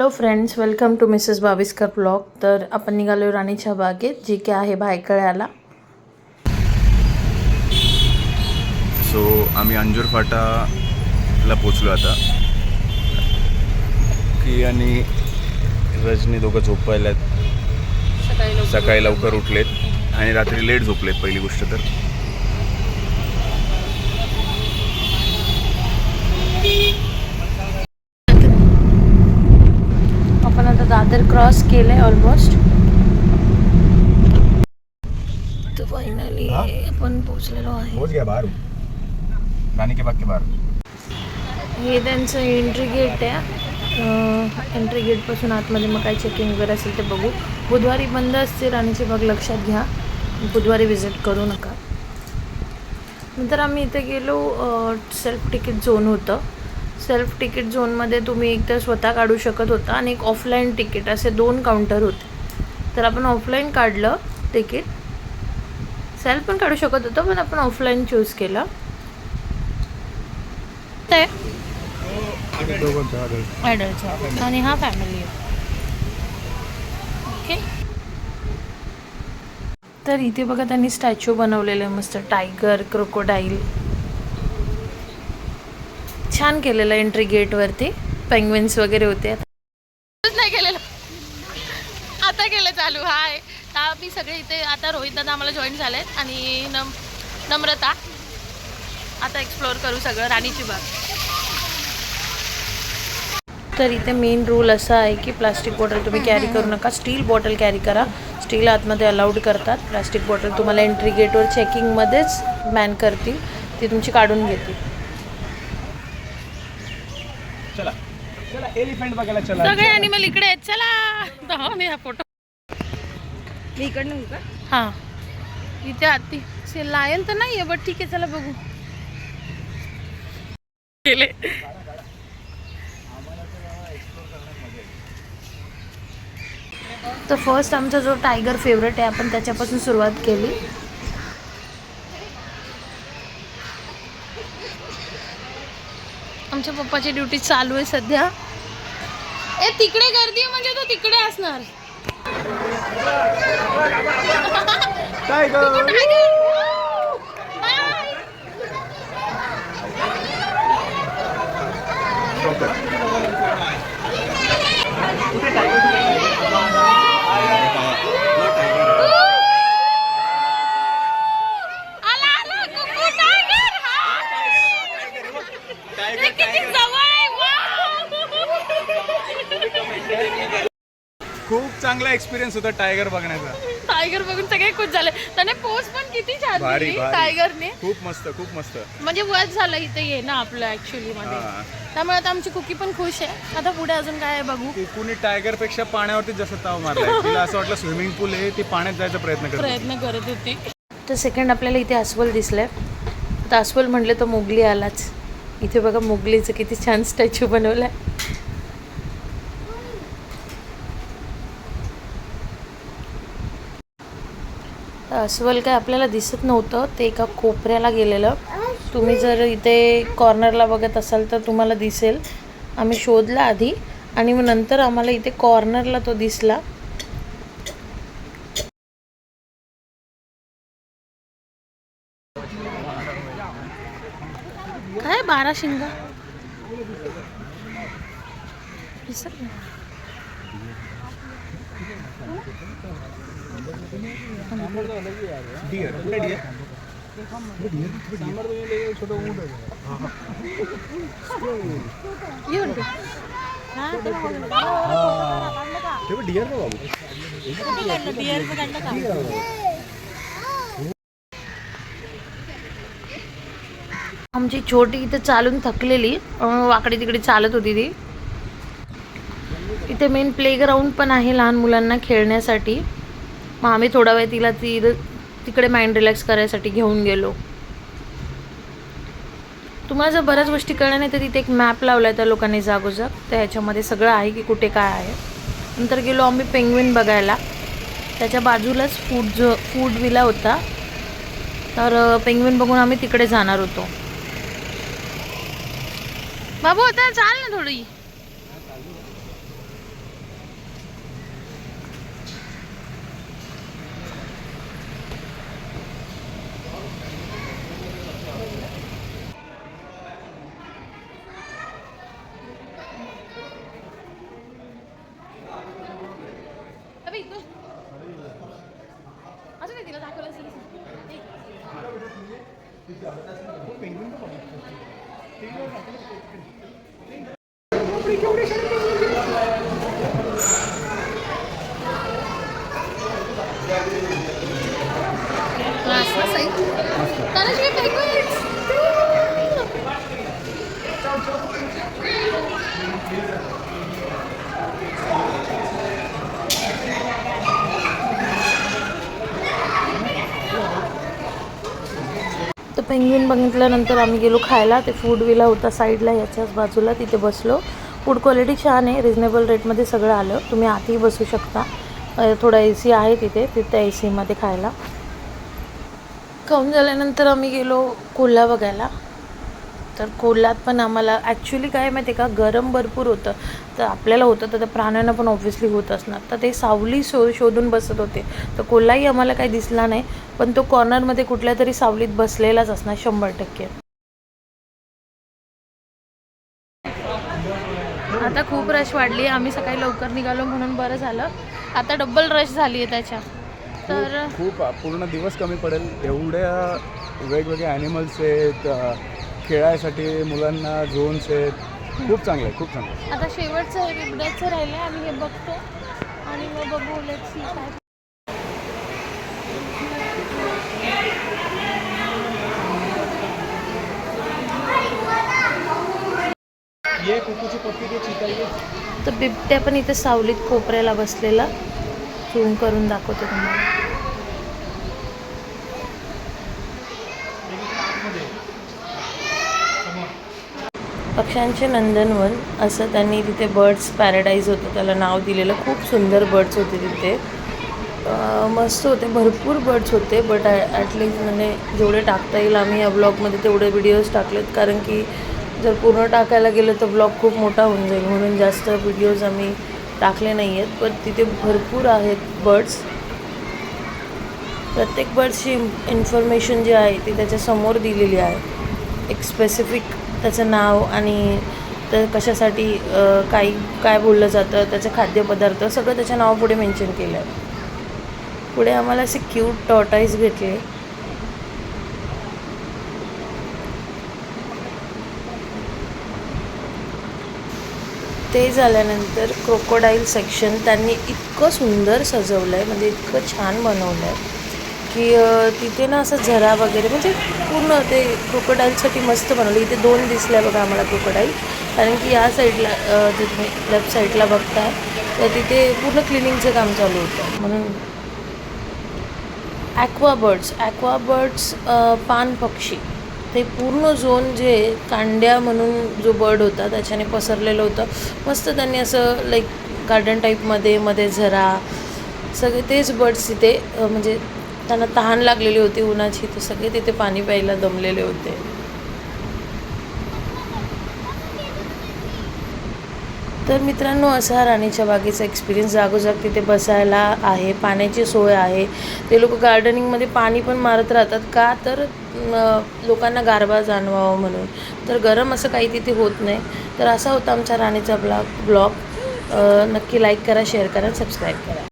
Hello friends welcome to Mrs Baviskar blog तर आपण निघालो राणीच्या बागेत जी की आहे भायखळ्याला सो आम्ही अंजूर फाटाला पोचलो आता. की आणि रजनी दोघं झोपायलात सकाळी सकाळी लवकर उठलेत. आणि रात्री लेट झोपलेत पहिली गोष्ट तर आपण आता दादर क्रॉस केलंय ऑलमोस्ट तर फायनली आपण पोचलेलो आहे. पोच गया बाहेर राणी के बाग के बाहेर हे त्यांचं एंट्री गेट आहे. एंट्री गेटपासून आतमध्ये मग काय चेकिंग वगैरे असेल ते बघू. बुधवारी बंद असते राणीची बाग लक्षात घ्या. बुधवारी विजिट करू नका. नंतर आम्ही इथे गेलो सेल्फ तिकीट झोन होतं. सेल्फ तिकीट झोनमध्ये तुम्ही एक तर स्वतः काढू शकत होता आणि एक ऑफलाईन तिकीट असे दोन काउंटर होते. तर आपण ऑफलाईन काढलं तिकीट सेल्फ पण काढू शकत होतं पण आपण ऑफलाईन चूज केलं. ते ॲडल्ट आणि हा फॅमिली ओके तर इथे बघा त्यांनी स्टॅच्यू बनवलेले आहे मस्त टायगर क्रोकोडाईल छान केलेलं एंट्री गेटवरती पेंग्विन्स वगैरे होते. नाही केलेलं. आता केलं चालू. हाय. आता आम्ही सगळे इथे आता रोहित दादा आम्हाला जॉईन झालेत आणि नम नम्रता. आता एक्सप्लोअर करू सगळं राणीची बाग. तर इथे मेन रूल असा आहे की प्लास्टिक बॉटल तुम्ही कॅरी करू नका. स्टील बॉटल कॅरी करा. स्टील आतमध्ये अलाउड करतात. प्लास्टिक बॉटल तुम्हाला एंट्री गेटवर चेकिंगमध्येच बॅन करतील. ती तुमची काढून घेतील चला चला एलिफंट बघायला चला. सगळे अॅनिमल इकडे आहेत. चला. दाखव हा फोटो मी इकडनं का? हां. इथे आती. से लायन तर नाही आहे बट ठीक आहे चला बघू. गेले तर फर्स्ट आमचा जो टायगर फेवरेट आहे आपण त्याच्यापासून सुरुवात केली. आमच्या पप्पाची ड्युटी चालू आहे सध्या. ए तिकडे गर्दी म्हणजे तो तिकडे असणार. आला आला कुकू टायगर हे किती जवळ आहे वाव! खूप चांगला एक्सपिरियन्स होता टायगर बघण्याचा. टायगर बघून सगळे खुश झाले. त्याने पोस्ट पण किती छान भारी दिली भारी टायगरने खूप मस्त खूप मस्त. म्हणजे वज झालं इथे ये ना आपलं ऍक्च्युली मध्ये. त्यामुळे आता आमची कुकी पण खुश आहे. आता पुढे अजून काय आहे बघू. कुणी टायगरपेक्षा पाण्यावरती जसं ताव मारलाय. तिला असं वाटलं स्विमिंग पूल आहे ती पाण्यात जायचा प्रयत्न करते प्रयत्न करत होती. तर सेकंड आपल्याला इथे अस्वल दिसलंय. आता अस्वल म्हटलं तर मोगली आलाच. इथे बघा मोगलीचं किती छान स्टॅच्यू बनवलाय. अस्वल काय आपल्याला दिसत नव्हतं ते एका कोपऱ्याला गेलेलं. तुम्ही जर इथे कॉर्नरला बघत असाल तर तुम्हाला दिसेल. आम्ही शोधला आधी आणि मग नंतर आम्हाला इथे कॉर्नरला तो दिसला. काय बारा शिंगा? नाही. येऊन दे. हा, ते बघ. डिअरचं काढलं का? आमची छोटी इथे चालून थकलेली अं, वाकडी तिकडे चालत होती ती इथे मेन प्लेग्राऊंड पण आहे लहान मुलांना खेळण्यासाठी. मग आम्ही थोडा वेळ तिला ती तिकडे माइंड रिलॅक्स करायसाठी घेऊन गेलो. तुम्हाला जर बऱ्याच गोष्टी कळल्या नाही तर तिथे एक मॅप लावला आहे त्या लोकांनी जागोजाग. तर ह्याच्यामध्ये सगळं आहे की कुठे काय आहे. नंतर गेलो आम्ही पेंग्विन बघायला. त्याच्या बाजूलाच फूड जो फूड विला होता. तर पेंग्विन बघून आम्ही तिकडे जाणार होतो. बाबू आता चाल ना थोडी. पेंगुइन तो बनी बघितल्यानंतर आम्ही गेलो खायला. ते फूड विला होता साईडला याच्याच बाजूला. तिथे बसलो. फूड क्वालिटी छान आहे. रिजनेबल रेटमध्ये सगळं आलं. तुम्ही आतही बसू शकता. थोडा ए सी आहे तिथे. तिथे ए सीमध्ये खायला. खाऊन झाल्यानंतर आम्ही गेलो कोल्हा बघायला. तर कोल्हात पण आम्हाला ॲक्च्युली काय माहिती का गरम भरपूर होतं. तर आपल्याला होतं तर प्राण्यांना पण ऑब्व्हियसली होत असणार. तर ते सावली शो शोधून बसत होते. तर कोल्हाही आम्हाला काही दिसला नाही पण तो कॉर्नरमध्ये कुठल्या तरी सावलीत बसलेलाच असणार शंभर टक्के. आता खूप रश वाढली आम्ही सकाळी लवकर निघालो म्हणून बरं झालं. आता डबल रश झाली आहे त्याच्या. तर खूप पूर्ण दिवस कमी पडेल. एवढ्या वेगवेगळे ॲनिमल्स आहेत खेळायसाठी मुलांना झोन्स आहेत. खूप चांगलं आहे खूप चांगलं आता शेवटचं हे बिबड्याचं राहिलं आहे आम्ही हे बघतो. आणि मग बघू लेट्स सी काय ये कुकूची पप्पी तर बिबट्या पण इथे सावलीत कोपऱ्याला बसलेला. झूम करून दाखवते तुम्हाला. पक्ष्यांचे नंदनवन असं त्यांनी तिथे बर्ड्स पॅराडाईज होतं त्याला नाव दिलेलं. खूप सुंदर बर्ड्स होते तिथे. मस्त होते भरपूर बर्ड्स होते बट ॲटलिस्ट म्हणजे जेवढे टाकता येईल आम्ही या ब्लॉगमध्ये तेवढे व्हिडिओज टाकलेत कारण की जर पूर्ण टाकायला गेलं तर ब्लॉग खूप मोठा होऊन जाईल. म्हणून जास्त व्हिडिओज आम्ही टाकले नाही आहेत पण तिथे भरपूर आहेत बर्ड्स. प्रत्येक बर्ड्सची इन्फॉर्मेशन जी आहे ती त्याच्यासमोर दिलेली आहे. एक स्पेसिफिक त्याचं नाव आणि तर कशासाठी काही काय बोललं जातं त्याचे खाद्यपदार्थ सगळं त्याच्या नावापुढे मेन्शन केलं आहे पुढे आम्हाला असे क्यूट टॉटाईज भेटले. ते झाल्यानंतर क्रोकोडाईल सेक्शन त्यांनी इतकं सुंदर सजवलं आहे म्हणजे इतकं छान बनवलं आहे की तिथे ना असं झरा वगैरे म्हणजे पूर्ण ते क्रोकोडाईलसाठी मस्त बनवलं. इथे दोन दिसल्या बघा आम्हाला क्रोकोडाईल. कारण की या साईडला जे तुम्ही लेफ्ट साईडला बघताय तर तिथे पूर्ण क्लिनिंगचं काम चालू होतं. म्हणून ॲक्वाबर्ड्स ॲक्वाबर्ड्स पान पक्षी. ते पूर्ण झोन जे कांड्या म्हणून जो बर्ड होता त्याच्याने पसरलेलं होतं. मस्त त्यांनी असं लाईक गार्डन टाईपमध्ये मध्ये झरा सगळे तेच बर्ड्स तिथे म्हणजे त्यांना तहान लागलेली होती उन्हाची तर सगळे तिथे पाणी प्यायला दमलेले होते. तर मित्रांनो असा हा राणीच्या बागेचा एक्सपिरियन्स जागोजाग तिथे बसायला आहे. पाण्याची सोय आहे. ते लोक गार्डनिंगमध्ये पाणी पण मारत राहतात का? तर लोकांना गारवा जाणवावं म्हणून. तर गरम असं काही तिथे होत नाही. तर असा होता आमचा राणीचा ब्लॉग ब्लॉग. नक्की लाईक करा शेअर करा सबस्क्राईब करा.